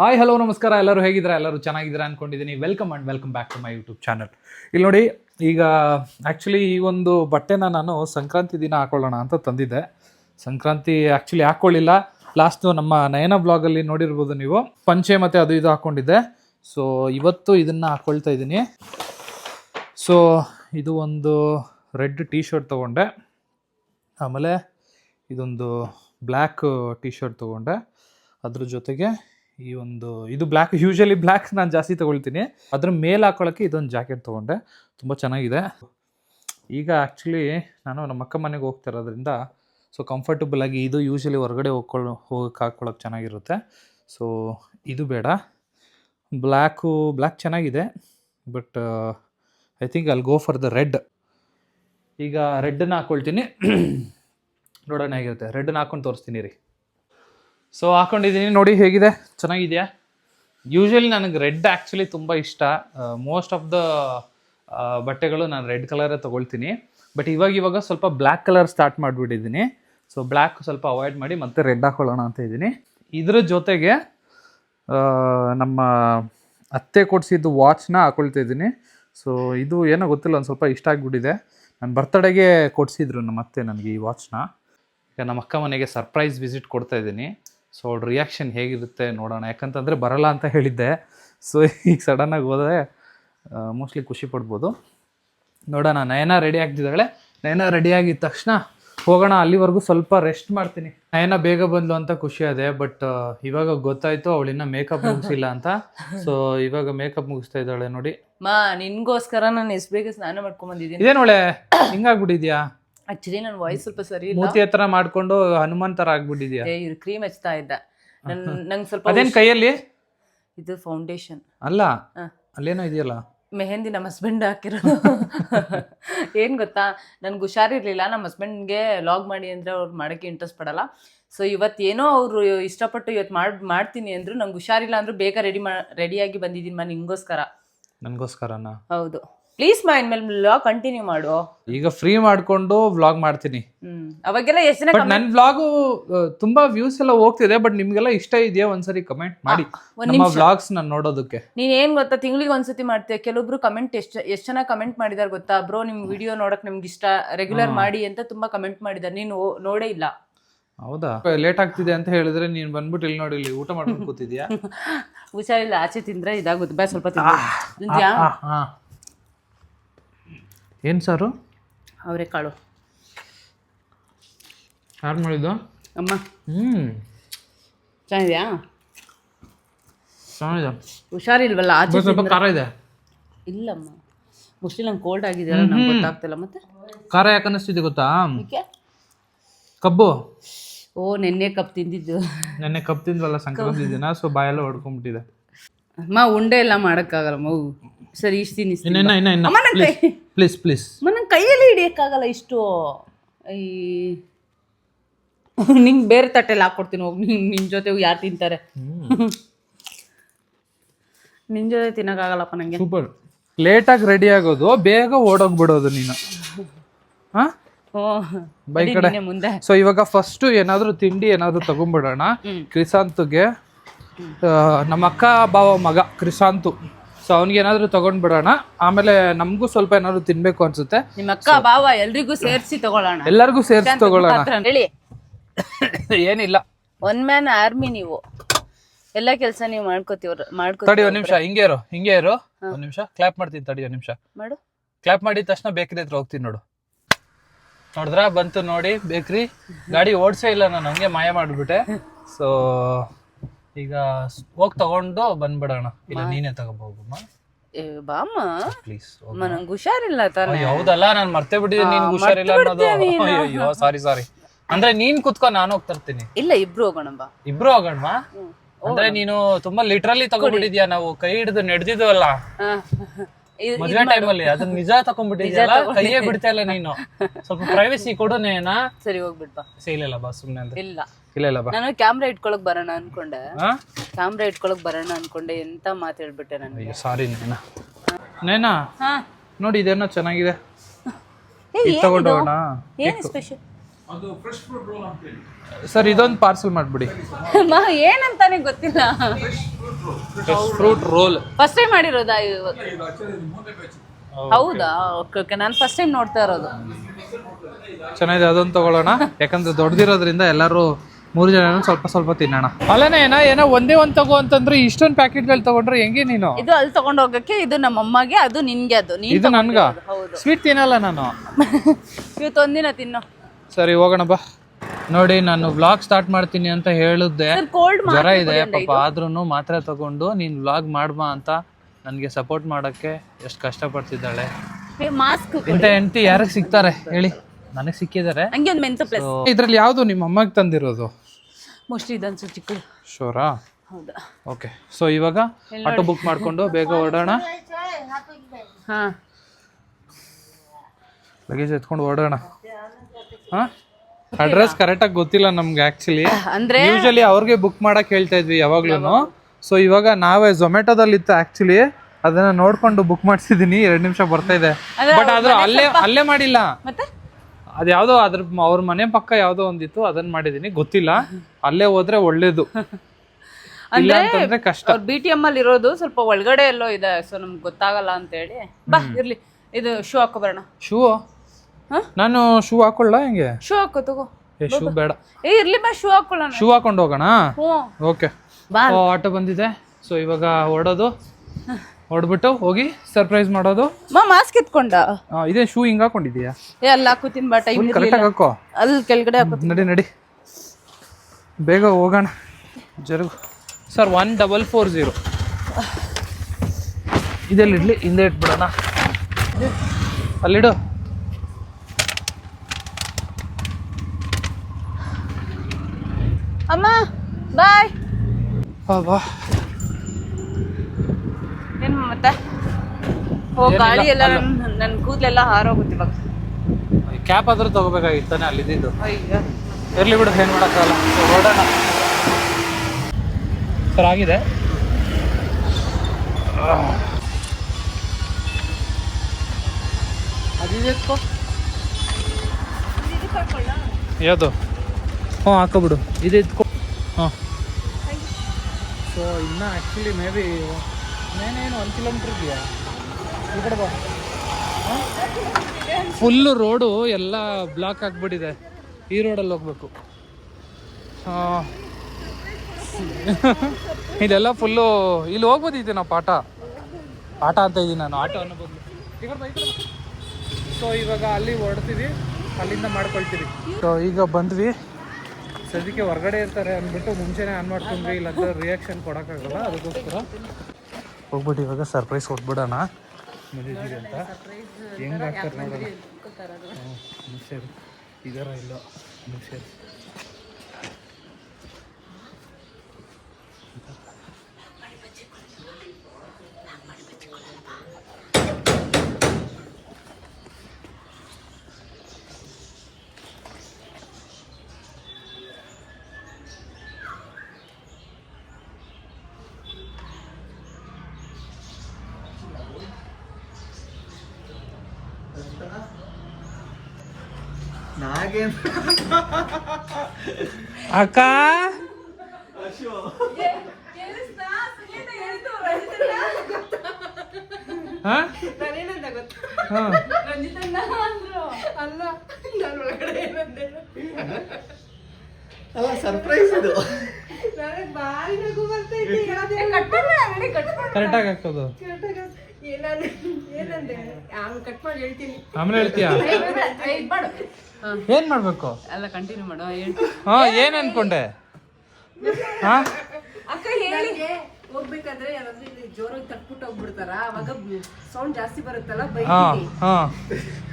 Hi hello ನಮಸ್ಕಾರ. ಎಲ್ಲರೂ ಹೇಗಿದ್ದೀರಾ? ಎಲ್ಲರೂ ಚೆನ್ನಾಗಿದ್ದೀರಾ ಅಂದ್ಕೊಂಡಿದ್ದೀನಿ welcome and welcome back to my YouTube channel ಇಲ್ಲಿ ನೋಡಿ, ಈಗ ಆ್ಯಕ್ಚುಲಿ ಈ ಒಂದು ಬಟ್ಟೆನ ನಾನು ಸಂಕ್ರಾಂತಿ ದಿನ ಹಾಕೊಳ್ಳೋಣ ಅಂತ ತಂದಿದ್ದೆ. ಸಂಕ್ರಾಂತಿ ಆ್ಯಕ್ಚುಲಿ ಹಾಕ್ಕೊಳ್ಳಿಲ್ಲ ಲಾಸ್ಟು ನಮ್ಮ ನಯನ ಬ್ಲಾಗಲ್ಲಿ ನೋಡಿರ್ಬೋದು ನೀವು. ಪಂಚೆ ಮತ್ತು ಅದು ಇದು ಹಾಕ್ಕೊಂಡಿದ್ದೆ ಸೊ ಇವತ್ತು ಇದನ್ನು ಹಾಕ್ಕೊಳ್ತಾ ಇದ್ದೀನಿ. ಸೊ ಇದು ಒಂದು ರೆಡ್ ಟೀ ಶರ್ಟ್ ತೊಗೊಂಡೆ. ಆಮೇಲೆ ಇದೊಂದು ಬ್ಲ್ಯಾಕ್ ಟೀ ಶರ್ಟ್ ತೊಗೊಂಡೆ. ಅದ್ರ ಜೊತೆಗೆ ಈ ಒಂದು, ಇದು ಬ್ಲ್ಯಾಕ್ ಯೂಶಲಿ ಬ್ಲ್ಯಾಕ್ ನಾನು ಜಾಸ್ತಿ ತಗೊಳ್ತೀನಿ. ಅದ್ರ ಮೇಲೆ ಹಾಕೊಳ್ಳೋಕ್ಕೆ ಇದೊಂದು ಜಾಕೆಟ್ ತೊಗೊಂಡೆ. ತುಂಬ ಚೆನ್ನಾಗಿದೆ. ಈಗ ಆ್ಯಕ್ಚುಲಿ ನಾನು ನಮ್ಮ ಅಕ್ಕ ಮನೆಗೆ ಹೋಗ್ತಾ ಇರೋದ್ರಿಂದ ಸೊ ಕಂಫರ್ಟಬಲ್ ಆಗಿ ಇದು ಯೂಶಲಿ ಹೊರಗಡೆ ಹೋಗ್ಕೊಳ್ಳೋ ಹೋಗಕ್ಕೆ ಹಾಕ್ಕೊಳ್ಳೋಕೆ ಚೆನ್ನಾಗಿರುತ್ತೆ. ಸೊ ಇದು ಬೇಡ. ಬ್ಲ್ಯಾಕು ಬ್ಲ್ಯಾಕ್ ಚೆನ್ನಾಗಿದೆ. ಬಟ್ ಐ ಥಿಂಕ್ ಅಲ್ಲಿ ಗೋ ಫಾರ್ ದ ರೆಡ್ ಈಗ ರೆಡ್ಡನ್ನು ಹಾಕ್ಕೊಳ್ತೀನಿ ನೋಡೋಣ ಆಗಿರುತ್ತೆ ರೆಡ್ಡನ್ನ ಹಾಕೊಂಡು ತೋರಿಸ್ತೀನಿ ರೀ. ಸೊ ಹಾಕೊಂಡಿದ್ದೀನಿ. ನೋಡಿ ಹೇಗಿದೆ? ಚೆನ್ನಾಗಿದೆಯಾ? ಯೂಶ್ವಲಿ ನನಗೆ ರೆಡ್ ಆ್ಯಕ್ಚುಲಿ ತುಂಬ ಇಷ್ಟ. ಮೋಸ್ಟ್ ಆಫ್ ದ ಬಟ್ಟೆಗಳು ನಾನು ರೆಡ್ ಕಲರೇ ತೊಗೊಳ್ತೀನಿ. ಬಟ್ ಇವಾಗ ಇವಾಗ ಸ್ವಲ್ಪ ಬ್ಲ್ಯಾಕ್ ಕಲರ್ ಸ್ಟಾರ್ಟ್ ಮಾಡಿಬಿಟ್ಟಿದ್ದೀನಿ. ಸೊ ಬ್ಲ್ಯಾಕ್ ಸ್ವಲ್ಪ ಅವಾಯ್ಡ್ ಮಾಡಿ ಮತ್ತೆ ರೆಡ್ ಹಾಕೊಳ್ಳೋಣ ಅಂತ ಇದ್ದೀನಿ. ಇದ್ರ ಜೊತೆಗೆ ನಮ್ಮ ಅತ್ತೆ ಕೊಡಿಸಿದ್ದು ವಾಚ್ನ ಹಾಕೊಳ್ತಾ ಇದ್ದೀನಿ. ಸೊ ಇದು ಏನೋ ಗೊತ್ತಿಲ್ಲ, ಒಂದು ಸ್ವಲ್ಪ ಇಷ್ಟ ಆಗಿಬಿಟ್ಟಿದೆ. ನನ್ನ ಬರ್ತಡೆಗೆ ಕೊಡಿಸಿದ್ರು ನಮ್ಮ ಅತ್ತೆ ನನಗೆ ಈ ವಾಚ್ನ ಈಗ ನಮ್ಮ ಅಕ್ಕ ಮನೆಗೆ ಸರ್ಪ್ರೈಸ್ ವಿಸಿಟ್ ಕೊಡ್ತಾ ಇದ್ದೀನಿ. ಸೊ ಅವ್ಳ ರಿಯಾಕ್ಷನ್ ಹೇಗಿರುತ್ತೆ ನೋಡೋಣ. ಯಾಕಂತಂದರೆ ಬರಲ್ಲ ಅಂತ ಹೇಳಿದ್ದೆ. ಸೊ ಈಗ ಸಡನ್ನಾಗಿ ಹೋದರೆ ಮೋಸ್ಟ್ಲಿ ಖುಷಿ ಪಡ್ಬೋದು. ನೋಡೋಣ ನಯನ ರೆಡಿ ಆಗ್ತಿದ್ದಾಳೆ. ನಯನ ರೆಡಿ ಆಗಿದ ತಕ್ಷಣ ಹೋಗೋಣ ಅಲ್ಲಿವರೆಗೂ ಸ್ವಲ್ಪ ರೆಸ್ಟ್ ಮಾಡ್ತೀನಿ. ನಯನ ಬೇಗ ಬಂದ್ಲು ಅಂತ ಖುಷಿ ಅದೇ ಬಟ್ ಇವಾಗ ಗೊತ್ತಾಯ್ತು ಅವಳಿನ್ನ ಮೇಕಪ್ ಮುಗಿಸಿಲ್ಲ ಅಂತ. ಸೊ ಇವಾಗ ಮೇಕಪ್ ಮುಗಿಸ್ತಾ ಇದ್ದಾಳೆ ನೋಡಿ. ಮಾ ನಿನ್ಗೋಸ್ಕರ ನಾನು ಎಷ್ಟು ಬೇಗ ಸ್ನಾನ ಮಾಡ್ಕೊಂಡ್ ಬಂದಿದ್ದೀನಿ. ಇದೇನೊಳೆ ಹಿಂಗಾಗ್ಬಿಟ್ಟಿದ್ಯಾ? ಆಕ್ಚುಲಿ ನನ್ನ ವಾಯ್ಸ್ ಸ್ವಲ್ಪ ಸರಿ ಇಲ್ಲ. ಮೂತಿ ಹತ್ರ ಮಾಡ್ಕೊಂಡು ಹನುಮಾನ್ ತರ ಆಗ್ಬಿಟ್ಟಿದ್ಯಾ? ಏ, ಇದು ಕ್ರೀಮ್ ಹಚ್ತಾ ಇದ್ದ. ನನ್ ನಂಗೆ ಸ್ವಲ್ಪ ಅದೇನ್ ಕೈಯಲ್ಲಿ? ಇದು ಫೌಂಡೇಶನ್ ಅಲ್ಲ. ಹ. ಅಲ್ಲೇನೋ ಇದೆಯಲ್ಲ? ಮೆಹಂದಿ ನಮ್ಮ ಹಸ್ಬೆಂಡ್ ಹಾಕಿರೋದು. ಏನ್ ಗೊತ್ತಾ? ನನ್ಗೆ ಹುಷಾರಿರ್ಲಿಲ್ಲ ನಮ್ಮ ಹಸ್ಬೆಂಡ್ಗೆ ಲಾಗ್ ಮಾಡಿ ಅಂದ್ರೆ ಅವ್ರು ಮಾಡೋಕ್ಕೆ ಇಂಟ್ರೆಸ್ಟ್ ಪಡಲ್ಲ. ಸೊ ಏನೋ ಅವರು ಇಷ್ಟಪಟ್ಟು ಇವತ್ತು ಮಾಡ್ ಮಾಡ್ತೀನಿ ಅಂದ್ರು ನಂಗೆ ಹುಷಾರಿಲ್ಲ ಅಂದ್ರು ಬೇಗ ರೆಡಿ ಮಾ ರೆಡಿಯಾಗಿ ಬಂದಿದ್ದೀನಿ ಮಾ ನಿಂಗೋಸ್ಕರ. ನನ್ಗೋಸ್ಕರನ? ಹೌದು. ಪ್ಲೀಸ್ ಮಾ ಇನ್ಮೇಲೆ ಬ್ಲಾಗ್ ಕಂಟಿನ್ಯೂ ಮಾಡು. ಈಗ ಫ್ರೀ ಮಾಡ್ಕೊಂಡು ವ್ಲಾಗ್ ಮಾಡ್ತೀನಿ. ಹ್ಮ್. ಅವಾಗೆಲ್ಲ ಎಷ್ಟು ಜನ ಬಟ್ ನನ್ನ ವ್ಲಾಗು ತುಂಬಾ ವ್ಯೂಸ್ ಎಲ್ಲ ಹೋಗ್ತಿದೆ ಬಟ್ ನಿಮ್ಗೆಲ್ಲ ಇಷ್ಟ ಇದೆಯಾ ಒಂದ್ಸರಿ ಕಮೆಂಟ್ ಮಾಡಿ. ಒಂದ್ ನಮ್ಮ ವ್ಲಾಗ್ಸ್ ನಾನು ನೋಡೋದಕ್ಕೆ. ನೀನ್ ಏನ್ ಗೊತ್ತಾ ತಿಂಗಳಿಗೆ ಒಂದ್ಸತಿ ಮಾಡ್ತೀಯ? ಕೆಲವೊಬ್ರು ಕಮೆಂಟ್ ಎಷ್ಟು ಎಷ್ಟು ಜನ ಕಮೆಂಟ್ ಮಾಡಿದಾರೆ ಗೊತ್ತಾ? ಬ್ರೋ ನಿಮ್ ವಿಡಿಯೋ ನೋಡಕ್ ನಿಮ್ಗೆ ಇಷ್ಟ ರೆಗ್ಯುಲರ್ ಮಾಡಿ ಅಂತ ತುಂಬಾ ಕಮೆಂಟ್ ಮಾಡಿದಾರೆ. ನೀನು ಓ- ನೋಡೇ ಇಲ್ಲ. ಹೌದಾ? ಲೇಟ್ ಆಗ್ತಿದೆ ಅಂತ ಹೇಳಿದ್ರೆ ನೀನ್ ಬಂದ್ಬಿಟ್ಟು ಇಲ್ಲಿ ನೋಡಿ ಇಲ್ಲಿ ಊಟ ಮಾಡ್ಕೊಂಡು ಕೂತಿದ್ಯಾ? ಹುಷಾರಿಲ್ಲ ಆಚೆ ತಿಂದ್ರೆ ಇದಾಗುತ್ತೆ. ಬಾಯ್ ಸ್ವಲ್ಪ ತಿಂದ್ಯಾ? ಏನ್ ಸಾರು? ಅವರೇ ಕಾಳು ಯಾರು ಮಾಡಿದ್ದು? ಅಮ್ಮ. ಹ್ಮ್. ಚೆನ್ನಾಗಿದ್ಯಾ? ಚೆನ್ನಾಗಿದೆ. ಹುಷಾರಿಲ್ವಲ್ಲ ಆಚೆ ಸ್ವಲ್ಪ ಖಾರ ಇದೆ. ಇಲ್ಲಮ್ಮ. ಮುಸ್ಲಿಲ್ ನಂಗೆ ಕೋಲ್ಡ್ ಆಗಿದೆಯಲ್ಲ ನಂಗೆ ಗೊತ್ತಾಗ್ತಿಲ್ಲ ಮತ್ತೆ? ಖಾರ ಯಾಕೆ ಅನ್ನಿಸ್ತಿದೆ ಗೊತ್ತಾ? ಕಬ್ಬು. ಓ ನೆನ್ನೆ ಕಪ್ ತಿಂದಿದ್ದು. ನೆನ್ನೆ ಕಪ್ ತಿಂದ್ವಲ್ಲ ಸಂಕ್ರಾಂತಿ ದಿನ ಸೊ ಬಾಯೆಲ್ಲ ಹೊಡ್ಕೊಂಡ್ಬಿಟ್ಟಿದೆ ಅಮ್ಮ ಉಂಡೆ ಎಲ್ಲ ಮಾಡೋಕ್ಕಾಗಲ್ಲ ಮಗು ಸರಿ ಇಷ್ಟು ತಿನ್ನಿಸ್ತೀನಿ ಇನ್ನ ಇನ್ನ ಇನ್ನ ಅಮ್ಮ ನನ್ ಕೈ ಪ್ಲೀಸ್ ಪ್ಲೀಸ್ ನನ್ನ ನಂಗೆ ಕೈಯಲ್ಲಿ ಹಿಡಿಯೋಕ್ಕಾಗಲ್ಲ ಇಷ್ಟು ಈ ನಿಂಗೆ ಬೇರೆ ತಟ್ಟೆಲಿ ಹಾಕ್ಕೊಡ್ತೀನಿ ಹೋಗಿ ನಿನ್ ನಿನ್ನ ಜೊತೆ ಯಾರು ತಿಂತಾರೆ? ನಿನ್ನ ಜೊತೆ ತಿನ್ನೋಕ್ಕಾಗಲ್ಲಪ್ಪ ನನಗೆ ಸೂಪರ್ ಲೇಟಾಗಿ ರೆಡಿ ಆಗೋದು ಬೇಗ ಓಡೋಗ್ಬಿಡೋದು ನೀನು. ಹಾ? ಓ ಬೈ ಕಡೆ. ನೀನೆ ಮುಂದೆ. ಸೊ ಇವಾಗ ಫಸ್ಟ್ ಏನಾದ್ರು ತಿಂಡಿ ಏನಾದ್ರು ತಗೊಂಡ್ಬಿಡೋಣ. ಕ್ರಿಸಾಂತ್ಗೆ ನಮ್ಮ ಅಕ್ಕ ಬಾವ ಮಗ ಕ್ರಿಸಾಂತು ಸೊ ಅವ್ನಿಗೆ ಏನಾದ್ರು ತಗೊಂಡ್ಬಿಡೋಣ ಆಮೇಲೆ ನಮಗೂ ಸ್ವಲ್ಪ ಏನಾದ್ರು ತಿನ್ಬೇಕು ಅನ್ಸುತ್ತೆ. ನಿಮ್ಮ ಅಕ್ಕ ಬಾವ ಎಲ್ರಿಗೂ ಸೇರಿಸಿ ತಗೊಳ್ಳೋಣ. ಎಲ್ಲರಿಗೂ ಸೇರ್ಸಿ ತಗೊಳ್ಳೋಣ. ಹೇಳಿ. ಏನಿಲ್ಲ. ಒನ್ ಮ್ಯಾನ್ ಆರ್ಮಿ ನೀವು. ಎಲ್ಲ ಕೆಲಸ ನೀವು ಮಾಡ್ಕೋತೀವ್ರ ಮಾಡ್ಕೊಡಿ ತಡಿ ಒಂದ್ ನಿಮಿಷ ಹಿಂಗೆ ಇರು ಹಿಂಗೆ ಇರು. ಒಂದ್ ನಿಮಿಷ ಕ್ಲಾಪ್ ಮಾಡ್ತೀನಿ ತಡಿ ಒಂದ್ ನಿಮಿಷ. ಮಾಡು. ಕ್ಲಾಪ್ ಮಾಡಿದ ತಕ್ಷಣ ಬೇಕ್ರಿ ಹತ್ರ ಹೋಗ್ತೀನಿ ನೋಡು. ನೋಡಿದ್ರ? ಬಂತು ನೋಡಿ ಬೇಕ್ರಿ. ಗಾಡಿ ಓಡಿಸೇ ಇಲ್ಲ ನಾನು ಹಂಗೆ ಮಾಯ ಮಾಡಿಬಿಟ್ಟೆ. ಸೊ ಈಗ ಹೋಗಿ ತಗೊಂಡು ಬಂದ್ಬಿಡೋಣ. ಇಲ್ಲ ನೀನೇ ತಗೋಬಹುದಮ್ಮ ಬಾಮ್ಮ. ಪ್ಲೀಸ್ ಅಮ್ಮ ನಂಗೆ ಹುಷಾರಿಲ್ಲ ತಾನೆ. ಹೌದಲ್ಲ ನಾನು ಮರ್ತೇ ಬಿಟ್ಟಿದ್ದೀನಿ ನೀನ್ ಹುಷಾರಿಲ್ಲ ಅನ್ನೋದು. ಅಯ್ಯೋ ಸಾರಿ ಸಾರಿ ಅಂದ್ರೆ ನೀನ್ ಕುತ್ಕೊ ನಾನು ಹೋಗಿ ತರ್ತೀನಿ. ಇಲ್ಲ ಇಬ್ರು ಹೋಗೋಣ ಬಾ. ಇಬ್ರು ಹೋಗೋಣವಾ ಅಂದ್ರೆ ನೀನು ತುಂಬಾ ಲಿಟ್ರಲಿ ತಗೊಂಡ್ಬಿಟ್ಟಿದ್ಯಾ ನಾವು? ಕೈ ಹಿಡಿದು ನಡೆದಿದ್ವಲ್ಲ? ಮದ್ವೆ ಟೈಮಲ್ಲಿ ಅದನ್ನ ನಿಜ ತಗೊಂಡ್ಬಿಟ್ಟಿದ್ಯಲ್ಲ? ಕೈಯೇ ಬಿಡ್ತಾ ಇಲ್ಲ ನೀನು. ಸ್ವಲ್ಪ ಪ್ರೈವಸಿ ಕೊಡು ನೇನಾ. ಸರಿ ಹೋಗ್ಬಿಟ್ ಬಾ. ಇಲ್ಲ ಬಾ ಸುಮ್ನೆ ಅಂದ್ರೆ. ಇಲ್ಲ. ಇಲ್ಲ ಇಲ್ಲ ಬಾ. ನಾನು ಕ್ಯಾಮ್ರಾ ಇಟ್ಕೊಳಕ್ ಬರೋಣ ಅನ್ಕೊಂಡೆ. ಹಾ ಕ್ಯಾಮ್ರಾ ಇಟ್ಕೊಳಕ್ ಬರೋಣ ಅನ್ಕೊಂಡೆ ಎಂತ ಮಾತು ಹೇಳ್ಬಿಟ್ಟೆ ನನಗೆ? ಅಯ್ಯೋ ಸಾರಿ ನೇನಾ. ನೇನಾ ಹಾ. ನೋಡಿ ಇದೇನೋ ಚೆನ್ನಾಗಿದೆ. ಇದು ತಗೊಂಡೋಗೋಣ ಏನು ಸ್ಪೆಷಲ್ ಸರ್ ಇದೊಂದು ಪಾರ್ಸಲ್ ಮಾಡ್ಬಿಡಿ. ಏನಂತಾನೆ ಗೊತ್ತಿಲ್ಲ. ಫ್ರೂಟ್ ರೋಲ್ ಫಸ್ಟ್ ಟೈಮ್ ಮಾಡಿರೋದಾ ಇವತ್ತು ಹೌದಾ? ಓಕೆ ಓಕೆ ನಾನು ಫಸ್ಟ್ ಟೈಮ್ ನೋಡ್ತಾ ಇರೋದು. ಚೆನ್ನಾಗಿದೆ ಅದೊಂದು ತಗೊಳ್ಳೋಣ. ಯಾಕಂದ್ರೆ ದೊಡ್ಡದಿರೋದ್ರಿಂದ ಎಲ್ಲರೂ ಮೂರು ಜನ ಸ್ವಲ್ಪ ಸ್ವಲ್ಪ ತಿನ್ನೋಣ. ಅಲ್ಲನೇ ಏನೋ ಏನೋ ಒಂದೇ ಒಂದ್ ತಗೋ ಅಂತಂದ್ರೆ ಇಷ್ಟೊಂದು ಪ್ಯಾಕೆಟ್ಗಳು ತಗೊಂಡ್ರೆ ಹೆಂಗೆ ನೀನು? ಇದು ಅಲ್ಲಿ ತಗೊಂಡ್ ಹೋಗಕ್ಕೆ ಇದು ನಮ್ಮ ಅಮ್ಮಗೆ ಅದು ನಿನ್ಗೆ ಅದು ನೀನ್ ಇದು ನನ್ಗ? ಹೌದು. ಸ್ವೀಟ್ ತಿನ್ನಲ್ಲ ನಾನು. ಇವತ್ತು ಒಂದಿನ ತಿನ್ನು. ಸರಿ ಹೋಗೋಣ ಬಾ. ನೋಡಿ ನಾನು ವ್ಲಾಗ್ ಸ್ಟಾರ್ಟ್ ಮಾಡ್ತೀನಿ ಅಂತ ಹೇಳಿದ್ದೆ. ಕೋಲ್ಡ್ ಜ್ವರ ಇದೆ ಪಾಪ ಆದ್ರೂ ಮಾತ್ರೆ ತಗೊಂಡು ನೀನ್ ವ್ಲಾಗ್ ಮಾಡ್ಬಾ ಅಂತ ನನಗೆ ಸಪೋರ್ಟ್ ಮಾಡಕ್ಕೆ ಎಷ್ಟು ಕಷ್ಟಪಡ್ತಿದ್ದಾಳೆ. ಮಾಸ್ಕ್ ಇಂಥ ಹೆಂಡತಿ ಯಾರಿಗೆ ಸಿಗ್ತಾರೆ? ಹೇಳಿ. ನನಗೆ ಸಿಕ್ಕಿದ್ದಾರೆ. ಹಂಗೆ ಒಂದು ಮೆಂತ ಪ್ಲಸ್ ಇದ್ರಲ್ಲಿ ಯಾವುದು ನಿಮ್ಮ ಅಮ್ಮಗೆ ತಂದಿರೋದು? ಮೋಸ್ಟ್ಲಿ ಇದನ್ಸು ಚಿಕ್ಕದು ಶೋರಾ ಹೌದಾ? ಓಕೆ ಸೊ ಇವಾಗ ಆಟೋ ಬುಕ್ ಮಾಡ್ಕೊಂಡು ಬೇಗ ಓಡೋಣ. ಹಾಂ. ಲಗೇಜ್ ಎತ್ಕೊಂಡು ಓಡೋಣ. ಹಾಂ? ಅಡ್ರೆಸ್ ಕರೆಕ್ಟಾಗಿ ಗೊತ್ತಿಲ್ಲ ನಮ್ಗೆ ಆ್ಯಕ್ಚುಲಿ ಅಂದ್ರೆ ಯೂಶಲಿ ಅವ್ರಿಗೆ ಬುಕ್ ಮಾಡಕ್ ಹೇಳ್ತಾ ಇದ್ವಿ ಯಾವಾಗ್ಲೂ ಸೊ ಇವಾಗ ನಾವೇ ಝೊಮ್ಯಾಟೋದಲ್ಲಿ ಇತ್ತು ಆ್ಯಕ್ಚುಲಿ ಅದನ್ನ ನೋಡ್ಕೊಂಡು ಬುಕ್ ಮಾಡಿಸಿದೀನಿ ಎರಡು ನಿಮಿಷ ಬರ್ತಾ ಇದೆ. ಬಟ್ ಆದ್ರೂ ಅಲ್ಲೇ ಅಲ್ಲೇ ಮಾಡಿಲ್ಲ. ಮತ್ತೆ? ಅದ್ಯಾವುದೋ ಅದ್ರ ಅವ್ರ ಮನೆ ಪಕ್ಕ ಯಾವುದೋ ಒಂದಿತ್ತು ಅದನ್ನ ಮಾಡಿದೀನಿ. ಗೊತ್ತಿಲ್ಲ. ಅಲ್ಲೇ ಹೋದ್ರೆ ಒಳ್ಳೇದು. ಇಲ್ಲ ಅಂತಂದ್ರೆ ಕಷ್ಟ. ಬಿ ಟಿ ಎಂ ಅಲ್ಲಿ ಇರೋದು ಸ್ವಲ್ಪ ಒಳಗಡೆ ಎಲ್ಲೋ ಇದೆ ಸೊ ನಮ್ಗೆ ಗೊತ್ತಾಗಲ್ಲ ಅಂತ ಹೇಳಿ ಬಾ ಇರ್ಲಿ. ಇದು ಶೂ ಹಾಕೋ ಬರೋಣ ಶೂ? ನಾನು ಶೂ ಹಾಕೊಳ್ಳ ಹೆಂಗೆ? ಶೂ ಹಾಕೋ ತಗೋ. ಏ ಶೂ ಬೇಡ. ಏ ಇರ್ಲಿ ಬಾ ಶೂ ಹಾಕೊಳ್ಳೋಣ ಶೂ ಹಾಕೊಂಡು ಹೋಗೋಣ? ಓಕೆ. ಬಾ. ಆಟೋ ಬಂದಿದೆ. ಸೊ ಇವಾಗ ಹೊರಡೋದು ಹೊಡ್ಬಿಟ್ಟು ಹೋಗಿ ಸರ್ಪ್ರೈಸ್ ಮಾಡೋದು. ಮಾ ಮಾಸ್ಕ್ ಎತ್ಕೊಂಡ? ಇದೇ ಶೂ ಹಿಂಗ್ ಹಾಕೊಂಡಿದ್ಯಾ ಏ ಅಲ್ಲಿ ಹಾಕೋತೀನಿ ಬಾ ಟೈಮ್ ಕರೆಕ್ಟಾಗಿ ಹಾಕೋ. ಅಲ್ಲಿ ಕೆಳಗಡೆ ಹಾಕೋತೀನಿ ನಡಿ ನಡಿ. ಬೇಗ ಹೋಗೋಣ. ಜರುಗು. Sir one double four zero ಇದೆಲ್ಲಿ idli? ಹಿಂದೆ ಇಟ್ಬಿಡೋಣ. ಅಲ್ಲಿಡು. ಅಮ್ಮ ಬಾಯ್ ಬಾ ಮತ್ತೆ? ಓ ಗಾಳಿ ಎಲ್ಲ ನನ್ ನನ್ನ ಕೂದಲೆಲ್ಲ ಹಾರೋಗುತ್ತೆ ಇವಾಗ. ಕ್ಯಾಪ್ ಆದ್ರೂ ತಗೋಬೇಕಾಗಿತ್ತಾನೆ ಅಲ್ಲಿದ್ದು ಅಯ್ಯೋ. ಇರ್ಲಿ ಬಿಡು ಏನು ಮಾಡೋಕ್ಕಾಗಲ್ಲ. ಸೊ ಹೊರಡೋಣ. ಸರ್ ಆಗಿದೆ? ಯಾವುದು? ಹ್ಞೂ ಹಾಕೋಬಿಡು. ಇದು ಇದ್ಕೊ ಹಾಂ ಸೊ ಇನ್ನೂ ಆ್ಯಕ್ಚುಲಿ ಮೇ ಬಿ ಇನ್ನೇನೇನು ಒಂದು ಕಿಲೋಮೀಟ್ರ್ ಇದೆಯಾ ಈ ಕಡೆ ಬಾ. ಫುಲ್ಲು ರೋಡು ಎಲ್ಲ ಬ್ಲಾಕ್ ಆಗಿಬಿಟ್ಟಿದೆ. ಈ ರೋಡಲ್ಲಿ ಹೋಗ್ಬೇಕು. ಇದೆಲ್ಲ ಫುಲ್ಲು ಇಲ್ಲಿ ಹೋಗ್ಬೋದಿತ್ತು ನಾವು ಪಾಠ. ಪಾಠ ಅಂತ ಇದ್ದೀನಿ ನಾನು. ಆಟೋ ಅನ್ನೋ ಬದಲು. ಸೊ ಇವಾಗ ಅಲ್ಲಿ ಹೊಡ್ತೀವಿ ಅಲ್ಲಿಂದ ಮಾಡ್ಕೊಳ್ತೀವಿ. ಸೊ ಈಗ ಬಂದ್ವಿ. ಸದ್ಯಕ್ಕೆ ಹೊರಗಡೆ ಇರ್ತಾರೆ ಅಂದ್ಬಿಟ್ಟು ಮುಂಚೆನೇ ಆನ್ ಮಾಡ್ಕೊಂಡ್ವಿ. ಇಲ್ಲಾಂದ್ರೆ ರಿಯಾಕ್ಷನ್ ಕೊಡೋಕ್ಕಾಗಲ್ಲ. ಅದಕ್ಕೋಸ್ಕರ. ಹೋಗ್ಬಿಟ್ಟು ಇವಾಗ ಸರ್ಪ್ರೈಸ್ ಕೊಟ್ಬಿಡೋಣ. ಮದುವೆ ಅಂತ. ಹೆಂಗೆ ಆಗ್ತಾರೆ ನೋಡೋಣ. ಹ್ಞೂ ನಿಮಿಷ ಇದರ ಇಲ್ಲ ನಿಮಿಷ ನಾಗೇನ್ ಅಕ್ಕ? ಹಾ? ಹಾ. ಅಲ್ಲ ಸರ್ಪ್ರೈಸ್ ಇದು. ಕರೆಕ್ಟಾಗಿ ಆಗ್ತದ. ಆಮೇಲೆ ಹೇಳ್ತೀಯಾ? ಏನ್ ಮಾಡ್ಬೇಕು? ಅಲ್ಲ ಕಂಟಿನ್ಯೂ ಮಾಡು ಹೇಳಿ ಹಾ ಏನ್ ಅನ್ಕೊಂಡೆ? ಹಾ? ಅಕ್ಕ ಹೇಳಿ. ಹೋಗ್ಬೇಕಾದ್ರೆ ಯಾರಾದ್ರೂ ಇಲ್ಲಿ ಜೋರಾಗಿ ತಟ್ಬಿಟ್ಟು ಹೋಗ್ಬಿಡ್ತಾರ? ಅವಾಗ ಸೌಂಡ್ ಜಾಸ್ತಿ ಬರುತ್ತಲ್ಲ ಬೈ ಹಾ ಹಾ.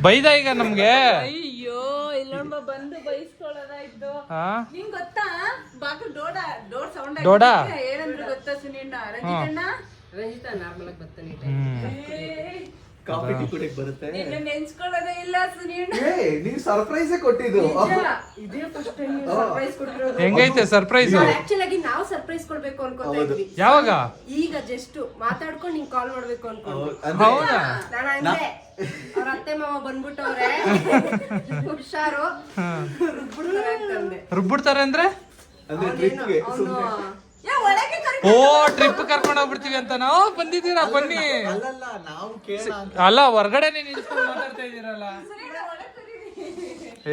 ಬೈದ ಈಗ ನಮ್ಗೆ? ಅಯ್ಯೋ ಇಲ್ಲಮ್ಮ ಬಂದು ಬೈಸ್ಕೊಳ್ಳೋದಾಯ್ತು ಹಾ? ನಿಂಗ್ ಗೊತ್ತಾ? ಬಾಕಲ್ ಡೋಡ ಡೋರ್ ಸೌಂಡ್ ಡೋಡ? ಏನಂದ್ರೆ ಗೊತ್ತಾ ಸುನೀಣ್ಣ ರಂಜಿತಣ್ಣ? ರಂಜಿತಾ ನಾರ್ಮಲ್ ಆಗಿ ಬರ್ತಾನೆ ಕಾಫಿ ಟೀ ಕುಡಿಯಕ್ ಬರುತ್ತೆ? ನಿನ್ನ ನೆನ್ಸ್ಕೊಳ್ಳೋದೇ ಇಲ್ಲ ಏ ನೀವ್ ಸರ್ಪ್ರೈಸ್ ಕೊಟ್ಟಿದ್ದು. ಇದೇ ಫಸ್ಟ್ ಟೈಮ್ ಸರ್ಪ್ರೈಸ್ ಕೊಟ್ಟಿರೋದು. ಹೆಂಗೈತೆ ಸರ್ಪ್ರೈಸ್ ಆಕ್ಚುಲಿ ಆಗಿ ನಾವು ಸರ್ಪ್ರೈಸ್ ಕೊಡ್ಬೇಕು ಅನ್ಕೋತಾ ಇದ್ವಿ. ಯಾವಾಗ? ಈಗ ಜಸ್ಟ್ ಮಾತಾಡ್ಕೊಂಡು ನಿಂಗ್ ಕಾಲ್ ಮಾಡ್ಬೇಕು ಅನ್ಕೊಂಡು. ಅಂದ್ರೆ ಹೌದಾ? ನಾನು ಅಂದೆ ಅವ್ರ ಅತ್ತೆ ಮಾವ ಬಂದ್ಬಿಟ್ಟವ್ರೆ. ಹುಷಾರು. ರುಬ್ಬಿಡ್ತಾರೆ ಅಂತಂದೆ ರುಬ್ಬಿಡ್ತಾರೆ ಅಂದ್ರೆ? ಅಂದ್ರೆ ಓ ಟ್ರಿಪ್ ಕರ್ಕೊಂಡು ಹೋಗ್ಬಿಡ್ತೀವಿ ಅಂತ. ನಾವು ಬಂದಿದ್ದೀರಾ ಬನ್ನಿ. ಅಲ್ಲಲ್ಲ ನಾವು ಕೇಳ ಅಲ್ಲ ಹೊರಗಡೆ ನಿಲ್ಸ್ಕೊಂಡು ಮಾತಾಡ್ತಾ ಇದ್ದೀರಲ್ಲ.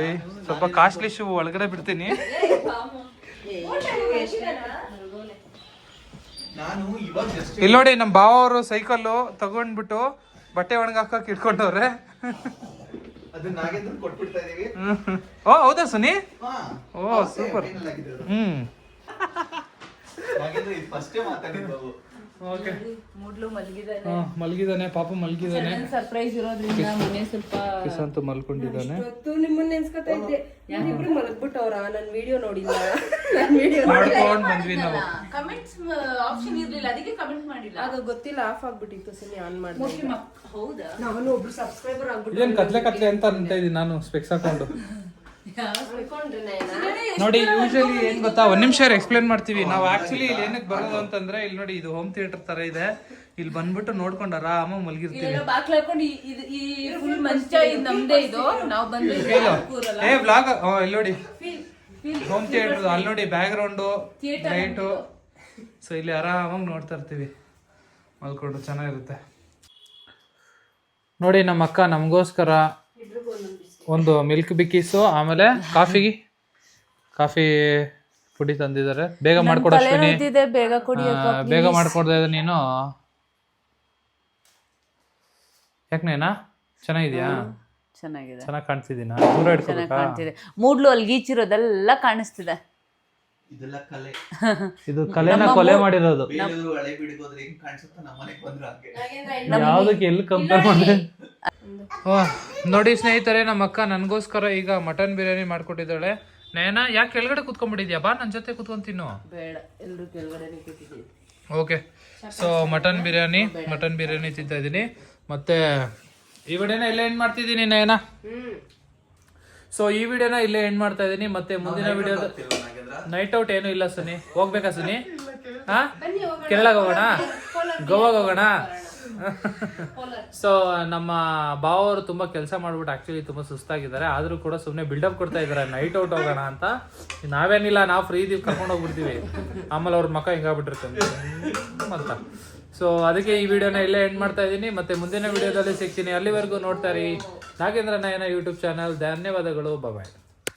ಏಯ್ ಸ್ವಲ್ಪ ಕಾಸ್ಟ್ಲಿ ಶೂ ಒಳಗಡೆ ಬಿಡ್ತೀನಿ. ನಾನು ಇವಾಗ ಜಸ್ಟ್ ಇಲ್ಲಿ ನೋಡಿ ನಮ್ಮ ಭಾವ ಅವರು ಸೈಕಲ್ಲು ತಗೊಂಡ್ಬಿಟ್ಟು ಬಟ್ಟೆ ಒಣಗಾಕಕ್ ಇಟ್ಕೊಂಡವ್ರೆ. ಓ ಹೌದಾ ಸುನಿ? ಹಾ. ಓ ಸೂಪರ್ ಹ್ಮ್. ನಾಗೇಂದ್ರ ಇದು ಫಸ್ಟೇ ಮಾತಾಡಿದ್ದವು. ಓಕೆ. ಮೂಡ್ಲು ಮಲಗಿದ್ದಾನೆ. ಮಲಗಿದಾನೆ ಪಾಪ ಮಲಗಿದಾನೆ ಸರ್ಪ್ರೈಸ್ ಇರೋದ್ರಿಂದ ಮನೆ ಸ್ವಲ್ಪ ಕಿಸಂತು ಮಲ್ಕೊಂಡಿದ್ದಾನೆ. ಇವತ್ತು ನಿಮ್ಮನ್ನ ನೆನ್ಸ್ಕೊತಾ ಇದ್ದೆ. ಯಾರಿಬ್ರು ಮಲಗ್ಬಿಟ್ಟವ್ರ? ನನ್ ವಿಡಿಯೋ ನೋಡಿಲ್ಲ. ನನ್ ವಿಡಿಯೋ ಮಾಡ್ಕೊಂಡ್ ಬಂದ್ವಿ ನಾವು. ಕಮೆಂಟ್ಸ್ ಆಪ್ಷನ್ ಇರ್ಲಿಲ್ಲ. ಅದಕ್ಕೆ ಕಮೆಂಟ್ ಮಾಡಿಲ್ಲ. ಆಗ ಗೊತ್ತಿಲ್ಲ ಆಫ್ ಆಗ್ಬಿಟ್ಟಿತ್ತು. ಸುಮ್ಮನೆ ಆನ್ ಮಾಡಿ ಹೌದಾ? ನಾನು ಒಬ್ರು ಸಬ್ಸ್ಕ್ರೈಬರ್ ಆಗ್ಬಿಟ್ಟು ಇದೇನ್ ಕತ್ಲೆ ಕತ್ಲೆ ಅಂತ ಅಂತ ಇದ್ದೀನಿ ನಾನು ಸ್ಪೆಕ್ಸ್ ಹಾಕೊಂಡು. ನೋಡಿ ಯೂಶಲಿ ಏನ್ ಗೊತ್ತಾ ಒಂದ್ ನಿಮಿಷ ಎಕ್ಸ್ಪ್ಲೇನ್ ಮಾಡ್ತೀವಿ. ನಾವು ಆಕ್ಚುಲಿ ಇಲ್ಲಿ ಏನಕ್ಕೆ ಬರೋದು ಅಂತಂದ್ರೆ ಇಲ್ಲಿ ನೋಡಿ ಇದು ಹೋಮ್ ಥಿಯೇಟರ್ ತರ ಇದೆ. ಇಲ್ಲಿ ಬಂದ್ಬಿಟ್ಟು ನೋಡ್ಕೊಂಡು ಆರಾಮ ಮಲಗಿರ್ತೀವಿ. ಏ ಬ್ಲಾಗ್ ಇಲ್ಲಿ ನೋಡಿ. ಹೋಮ್ ಥಿಯೇಟರ್ ಅಲ್ಲಿ ನೋಡಿ ಬ್ಯಾಕ್ ಗ್ರೌಂಡು ಲೈಟು ಸೊ ಇಲ್ಲಿ ಆರಾಮಾಗಿ ನೋಡ್ತಾ ಇರ್ತೀವಿ. ಮಲ್ಕೊಂಡು ಚೆನ್ನಾಗಿರುತ್ತೆ. ನೋಡಿ ನಮ್ಮ ಅಕ್ಕ ನಮಗೋಸ್ಕರ ಒಂದು ಮಿಲ್ಕ್ ಬಿಕ್ಕಿಸು ಆಮೇಲೆ ಕಾಫಿ ಕಾಫಿ ಪುಡಿ ತಂದಿದ್ದಾರೆ. ಬೇಗ ಮಾಡ್ಕೊಡು ಅಶ್ವಿನಿ. ಬೇಗ ಕೊಡಿ ಆ, ಬೇಗ ಮಾಡ್ಕೊಡ್ತಾ ಇದ್ದೆ ನೀನು. ಯಾಕೆ ನೇನಾ? ಚೆನ್ನಾಗಿದ್ಯಾ? ಚೆನ್ನಾಗಿದೆ. ಚೆನ್ನಾಗಿ ಕಾಣ್ತಿದ್ದೀನಾ? ದೂರ ಇಟ್ಕೋಬೇಕಾ? ಕಾಣ್ತಿದೆ. ಮೂಡ್ಲು ಅಲ್ಲಿ ಗೀಚಿರೋದೆಲ್ಲ ಕಾಣಿಸ್ತಿದೆ. ಇದೆಲ್ಲ ಕಲೆ. ಇದು ಕಲೆನ ಕೊಲೆ ಮಾಡಿರೋದು. ಬೇರೆಯವರು ಹಳೆ ಹೆಂಗ್ ಕಾಣಿಸುತ್ತೋ ಯಾವ್ದಕ್ಕೆ ಎಲ್ಲಿ ಕಂಪೇರ್ ಮಾಡಿ ನೋಡಿ ಸ್ನೇಹಿತರೆ ನಮ್ಮ ಅಕ್ಕ ನನಗೋಸ್ಕರ ಈಗ ಮಟನ್ ಬಿರಿಯಾನಿ ಮಾಡ್ಕೊಟ್ಟಿದ್ದಾಳೆ. ನಯನ ಯಾಕೆ ಕೆಳಗಡೆ ಕುತ್ಕೊಂಡ್ಬಿಟ್ಟಿದ್ಯಾ? ಬಾ ನನ್ನ ಜೊತೆ ಕುತ್ಕೊಂಡ್ ತಿನ್ನು. Okay. So mutton biryani mutton biryani ತಿಂತಾ ಇದ್ದೀನಿ. ಮತ್ತೆ ಈ ವಿಡಿಯೋನ ಇಲ್ಲೇ ಎಂಡ್ ಮಾಡ್ತಿದ್ದೀನಿ ನಯನ. ಸೊ ಈ ವಿಡಿಯೋನ ಇಲ್ಲೇ ಎಂಡ್ ಮಾಡ್ತಾ ಇದ್ದೀನಿ. ಮತ್ತೆ ಮುಂದಿನ ವಿಡಿಯೋ ನೈಟ್ ಔಟ್ ಏನೂ ಇಲ್ಲ ಸುನಿ. ಹೋಗ್ಬೇಕಾ ಸುನಿ? ಹಾ? ಕೇರಳಗೆ ಹೋಗೋಣ. ಗೋವಾಗ ಹೋಗೋಣ? ಸೊ ನಮ್ಮ ಭಾವ ಅವರು ತುಂಬಾ ಕೆಲಸ ಮಾಡ್ಬಿಟ್ಟು ಆಕ್ಚುಲಿ ತುಂಬಾ ಸುಸ್ತಾಗಿದ್ದಾರೆ. ಆದ್ರೂ ಕೂಡ ಸುಮ್ಮನೆ ಬಿಲ್ಡಪ್ ಕೊಡ್ತಾ ಇದ್ದಾರೆ. ನೈಟ್ ಔಟ್ ಹೋಗೋಣ ಅಂತ. ನಾವೇನಿಲ್ಲ, ನಾವು ಫ್ರೀ ಇದೀವಿ, ಕರ್ಕೊಂಡು ಹೋಗ್ಬಿಡ್ತೀವಿ. ಆಮೇಲೆ ಅವ್ರ ಮಕ್ಕ ಹಿಂಗಾಗ್ಬಿಟ್ಟಿರುತ್ತೆ. ಅಂತ. ಸೊ ಅದಕ್ಕೆ ಈ ವಿಡಿಯೋನ ಇಲ್ಲೇ ಎಂಡ್ ಮಾಡ್ತಾ ಇದ್ದೀನಿ. ಮತ್ತೆ ಮುಂದಿನ ವಿಡಿಯೋದಲ್ಲಿ ಸಿಗ್ತೀನಿ. ಅಲ್ಲಿವರೆಗೂ ನೋಡ್ತಾ ಇರಿ. ನಾಗೇಂದ್ರ ನಯನ ಯೂಟ್ಯೂಬ್ ಚಾನಲ್ ಧನ್ಯವಾದಗಳು. ಬಾಯ್